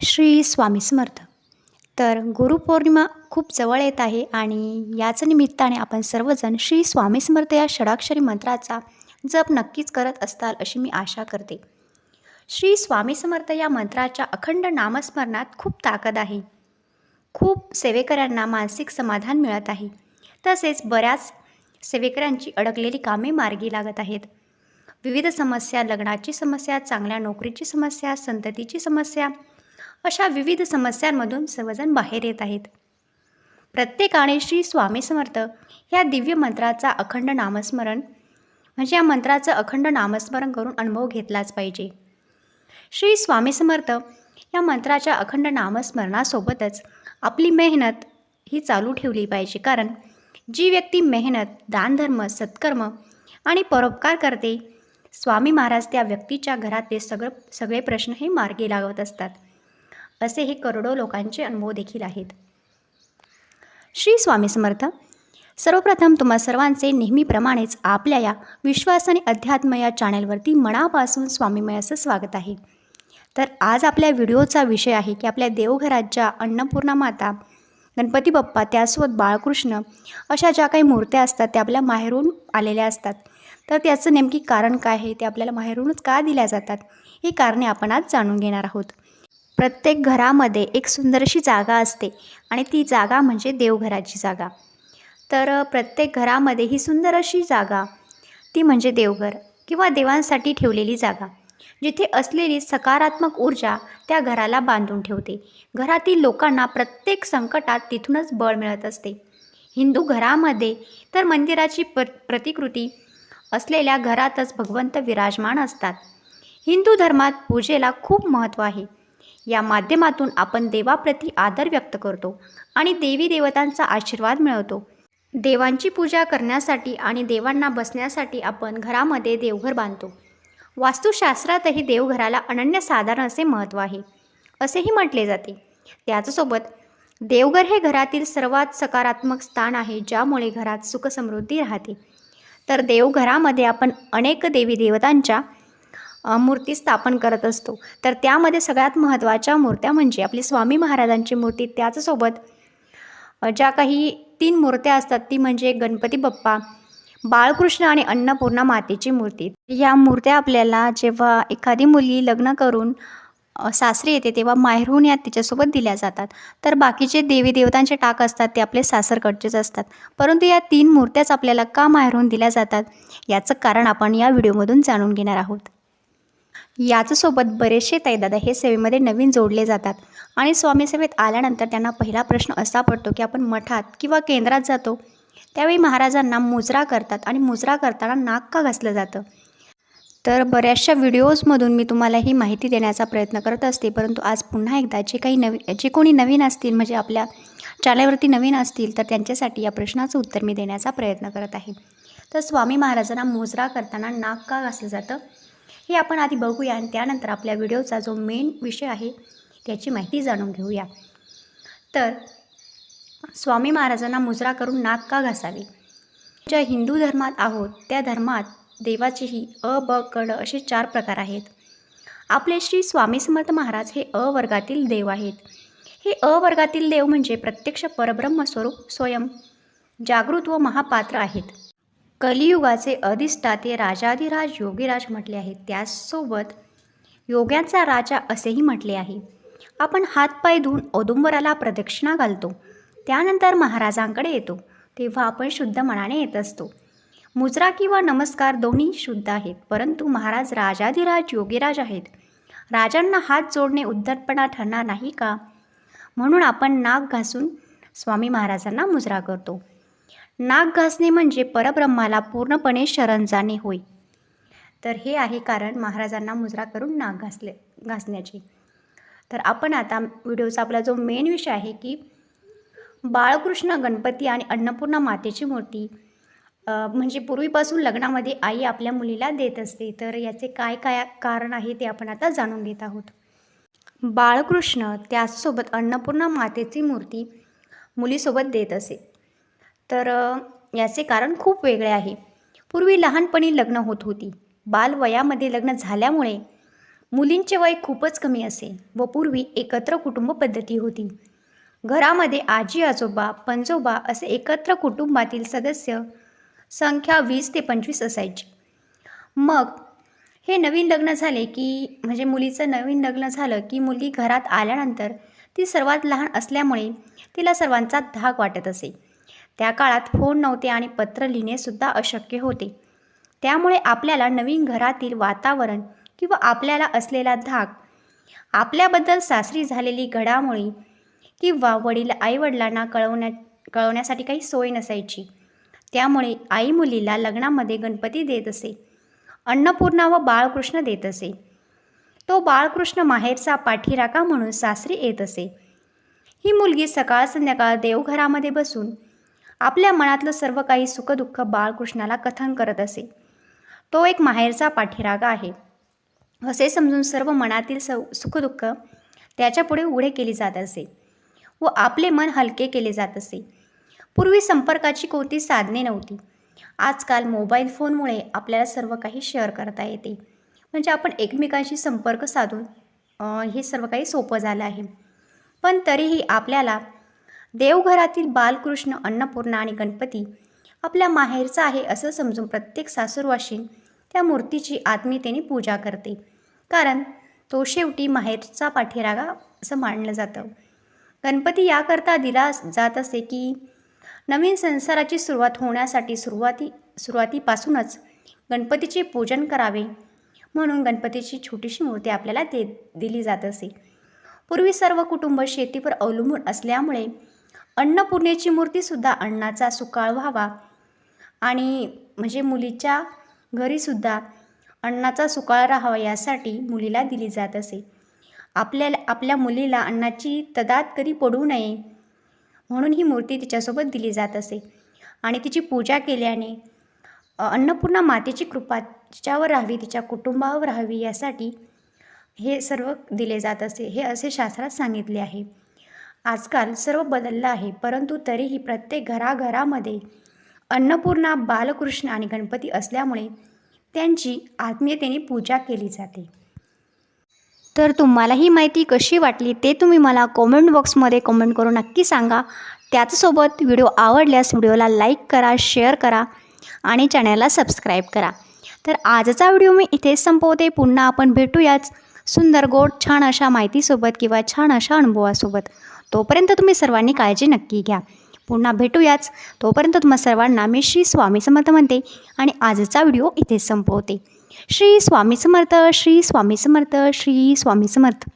श्री स्वामी समर्थ. तर गुरुपौर्णिमा खूप जवळ येत आहे आणि याच निमित्ताने आपण सर्वजण श्री स्वामी समर्थ या षडाक्षरी मंत्राचा जप नक्कीच करत असताल अशी मी आशा करते. श्री स्वामी समर्थ या मंत्राच्या अखंड नामस्मरणात खूप ताकद आहे. खूप सेवेकऱ्यांना मानसिक समाधान मिळत आहे. तसेच बऱ्याच सेवेकऱ्यांची अडकलेली कामे मार्गी लागत आहेत. विविध समस्या लग्नाची समस्या चांगल्या नोकरीची समस्या संततीची समस्या अशा विविध समस्यांमधून सर्वजण बाहेर येत आहेत. प्रत्येकाने श्री स्वामी समर्थ ह्या दिव्य मंत्राचा अखंड नामस्मरण म्हणजे या मंत्राचं अखंड नामस्मरण करून अनुभव घेतलाच पाहिजे. श्री स्वामी समर्थ या मंत्राच्या अखंड नामस्मरणासोबतच आपली मेहनत ही चालू ठेवली पाहिजे. कारण जी व्यक्ती मेहनत दानधर्म सत्कर्म आणि परोपकार करते स्वामी महाराज त्या व्यक्तीच्या घरातले सगळं सगळे प्रश्न हे मार्गी लागवत असतात. असे हे करोडो लोकांचे अनुभव देखील आहेत. श्री स्वामी समर्थ सर्वप्रथम तुम्हा सर्वांचे नेहमीप्रमाणेच आपल्या या विश्वास आणि अध्यात्म या चॅनलवरती मनापासून स्वामीमयाचं स्वागत आहे. तर आज आपल्या व्हिडिओचा विषय आहे की आपल्या देवघराच्या अन्नपूर्णा माता गणपती बाप्पा त्यासोबत बाळकृष्ण अशा ज्या काही मूर्त्या असतात त्या आपल्या माहेरून आलेल्या असतात. तर त्याचं नेमकी कारण काय आहे? ते आपल्याला माहेरूनच का दिल्या जातात? ही कारणे आपण आज जाणून घेणार आहोत. प्रत्येक घरामध्ये एक सुंदरशी जागा असते आणि ती जागा म्हणजे देवघराची जागा. तर प्रत्येक घरामध्ये ही सुंदर अशी जागा ती म्हणजे देवघर किंवा देवांसाठी ठेवलेली जागा जिथे असलेली सकारात्मक ऊर्जा त्या घराला बांधून ठेवते. घरातील लोकांना प्रत्येक संकटात तिथूनच बळ मिळत असते. हिंदू घरामध्ये तर मंदिराची प्र प्रतिकृती असलेल्या घरातच भगवंत विराजमान असतात. हिंदू धर्मात पूजेला खूप महत्त्व आहे. या माध्यमातून आपण देवाप्रती आदर व्यक्त करतो आणि देवी देवतांचा आशीर्वाद मिळवतो. देवांची पूजा करण्यासाठी आणि देवांना बसण्यासाठी आपण घरामध्ये देवघर बांधतो. वास्तुशास्त्रातही देवघराला अनन्यसाधारण असे महत्त्व आहे असेही म्हटले जाते. त्याचसोबत देवघर हे घरातील सर्वात सकारात्मक स्थान आहे ज्यामुळे घरात सुखसमृद्धी राहते. तर देवघरामध्ये आपण अनेक देवी देवतांच्या मूर्ती स्थापन करत असतो. तर त्यामध्ये सगळ्यात महत्त्वाच्या मूर्त्या म्हणजे आपली स्वामी महाराजांची मूर्ती त्याचसोबत ज्या काही तीन मूर्त्या असतात ती म्हणजे गणपती बाप्पा बाळकृष्ण आणि अन्नपूर्णा मातेची मूर्ती. या मूर्त्या आपल्याला जेव्हा एखादी मुलगी लग्न करून सासरी येते तेव्हा माहेरहून या तिच्यासोबत दिल्या जातात. तर बाकीचे देवी देवतांचे टाक असतात ते आपले सासरकडचेच असतात. परंतु या तीन मूर्त्याच आपल्याला का माहेरहून दिल्या जातात? याचं कारण आपण या व्हिडिओमधून जाणून घेणार आहोत. याचसोबत बरेचसे तैदादा हे सेवेमध्ये नवीन जोडले जातात. आणि स्वामी सेवेत आल्यानंतर त्यांना पहिला प्रश्न असा पडतो की आपण मठात किंवा केंद्रात जातो त्यावेळी महाराजांना मुजरा करतात आणि मुजरा करताना नाक का घासलं जातं? तर बऱ्याचशा व्हिडिओजमधून मी तुम्हाला ही माहिती देण्याचा प्रयत्न करत असते परंतु आज पुन्हा एकदा जे काही नवी जे कोणी नवीन असतील म्हणजे आपल्या चॅनलवरती नवीन असतील तर त्यांच्यासाठी या प्रश्नाचं उत्तर मी देण्याचा प्रयत्न करत आहे. तर स्वामी महाराजांना मुजरा करताना नाक का घासलं जातं? हे आपण आधी बघूया आणि त्यानंतर आपल्या व्हिडिओचा जो मेन विषय आहे त्याची माहिती जाणून घेऊया. तर स्वामी महाराजांना मुजरा करून नाक का घासावे? ज्या हिंदू धर्मात आहोत त्या धर्मात देवाचेही अ ब कड असे चार प्रकार आहेत. आपले श्री स्वामी समर्थ महाराज हे अ वर्गातील देव आहेत. हे अ वर्गातील देव म्हणजे प्रत्यक्ष परब्रह्मस्वरूप स्वयं जागृत व महापात्र आहेत. कलियुगाचे अधिष्ठाते राजाधिराज योगीराज म्हटले आहेत. त्याचसोबत योग्यांचा राजा असेही म्हटले आहे. आपण हातपाय धुवून औदुंबराला प्रदक्षिणा घालतो. त्यानंतर महाराजांकडे येतो. तेव्हा आपण शुद्ध मनाने येत असतो. मुजरा किंवा नमस्कार दोन्ही शुद्ध आहेत परंतु महाराज राजाधिराज योगीराज आहेत. राजांना हात जोडणे उद्धटपणा ठरणार नाही का? म्हणून आपण नाक घासून स्वामी महाराजांना मुजरा करतो. नाक घासणे म्हणजे परब्रह्माला पूर्णपणे शरण जाणे होय. तर हे आहे कारण महाराजांना मुजरा करून नाक घासले घासण्याचे. तर आपण आता व्हिडिओचा आपला जो मेन विषय आहे की बाळकृष्ण गणपती आणि अन्नपूर्णा मातेची मूर्ती म्हणजे पूर्वीपासून लग्नामध्ये आई आपल्या मुलीला देत असते. तर याचे काय काय कारण आहे ते आपण आता जाणून घेत आहोत. बाळकृष्ण त्याचसोबत अन्नपूर्णा मातेची मूर्ती मुलीसोबत देत असे. तर याचे कारण खूप वेगळे आहे. पूर्वी लहानपणी लग्न होत होती. बालवयामध्ये लग्न झाल्यामुळे मुलींचे वय खूपच कमी असे व पूर्वी एकत्र कुटुंब पद्धती होती. घरामध्ये आजी आजोबा पंजोबा असे एकत्र कुटुंबातील सदस्य संख्या वीस ते पंचवीस असायची. मग हे नवीन लग्न झाले की म्हणजे मुलीचं नवीन लग्न झालं की मुलगी घरात आल्यानंतर ती सर्वात लहान असल्यामुळे तिला सर्वांचा धाक वाटत असे. त्या काळात फोन नव्हते आणि पत्र लिहिणेसुद्धा अशक्य होते. त्यामुळे आपल्याला नवीन घरातील वातावरण किंवा आपल्याला असलेला धाक आपल्याबद्दल सासरी झालेली घडामोडी किंवा वडील आईवडिलांना कळवण्या कळवण्यासाठी काही सोय नसायची. त्यामुळे आई मुलीला लग्नामध्ये गणपती देत असे अन्नपूर्णा व बाळकृष्ण देत असे. तो बाळकृष्ण माहेरचा पाठीराका म्हणून सासरी येत असे. ही मुलगी सकाळ संध्याकाळ देवघरामध्ये बसून आपल्या मनातलं सर्व काही सुखदुःख बाळकृष्णाला कथन करत असे. तो एक माहेरचा पाठीरागा आहे. असे समजून सर्व मनातील स सुखदुःख त्याच्यापुढे उघडे केले जात असे व आपले मन हलके केले जात असे. पूर्वी संपर्काची कोणती साधने नव्हती. आजकाल मोबाईल फोनमुळे आपल्याला सर्व काही शेअर करता येते. म्हणजे आपण एकमेकांशी संपर्क साधून हे सर्व काही सोपं झालं आहे. पण तरीही आपल्याला देवघरातील बालकृष्ण अन्नपूर्णा आणि गणपती आपल्या माहेरचा आहे असं समजून प्रत्येक सासूरवाशीन त्या मूर्तीची आत्मीयतेने पूजा करते. कारण तो शेवटी माहेरचा पाठीरागा असं मानलं जातं. गणपती याकरता दिला जात असे की नवीन संसाराची सुरुवात होण्यासाठी सुरुवाती सुरुवातीपासूनच गणपतीचे पूजन करावे म्हणून गणपतीची छोटीशी मूर्ती आपल्याला दे दिली जात असे. पूर्वी सर्व कुटुंब शेतीवर अवलंबून असल्यामुळे अन्नपूर्णेची मूर्तीसुद्धा अन्नाचा सुकाळ व्हावा. आणि म्हणजे मुलीच्या घरीसुद्धा अन्नाचा सुकाळ राहावा यासाठी मुलीला दिली जात असे. आपल्याला आपल्या मुलीला अन्नाची तदात कधी पडू नये म्हणून ही मूर्ती तिच्यासोबत दिली जात असे. आणि तिची पूजा केल्याने अन्नपूर्णा मातेची कृपा तिच्यावर राहावी तिच्या कुटुंबावर राहावी यासाठी हे सर्व दिले जात असे हे असे शास्त्रात सांगितले आहे. आजकाल सर्व बदललं आहे परंतु तरीही प्रत्येक घराघरामध्ये अन्नपूर्णा बालकृष्ण आणि गणपती असल्यामुळे त्यांची आत्मीयतेने पूजा केली जाते. तर तुम्हाला ही माहिती कशी वाटली ते तुम्ही मला कॉमेंट बॉक्समध्ये कॉमेंट करून नक्की सांगा. त्याचसोबत व्हिडिओ आवडल्यास व्हिडिओला लाईक करा शेअर करा आणि चॅनलला सबस्क्राईब करा. तर आजचा व्हिडिओ मी इथेच संपवते. पुन्हा आपण भेटूयाच. सुंदर गोड छान अशा माहितीसोबत किंवा छान अशा अनुभवासोबत. तोपर्यंत तुम्ही सर्वांनी काळजी नक्की घ्या. पुन्हा भेटूयाच. तोपर्यंत तुम्हा सर्वांना मी श्री स्वामी समर्थ म्हणते आणि आजचा व्हिडिओ इथेच संपवते. श्री स्वामी समर्थ श्री स्वामी समर्थ श्री स्वामी समर्थ.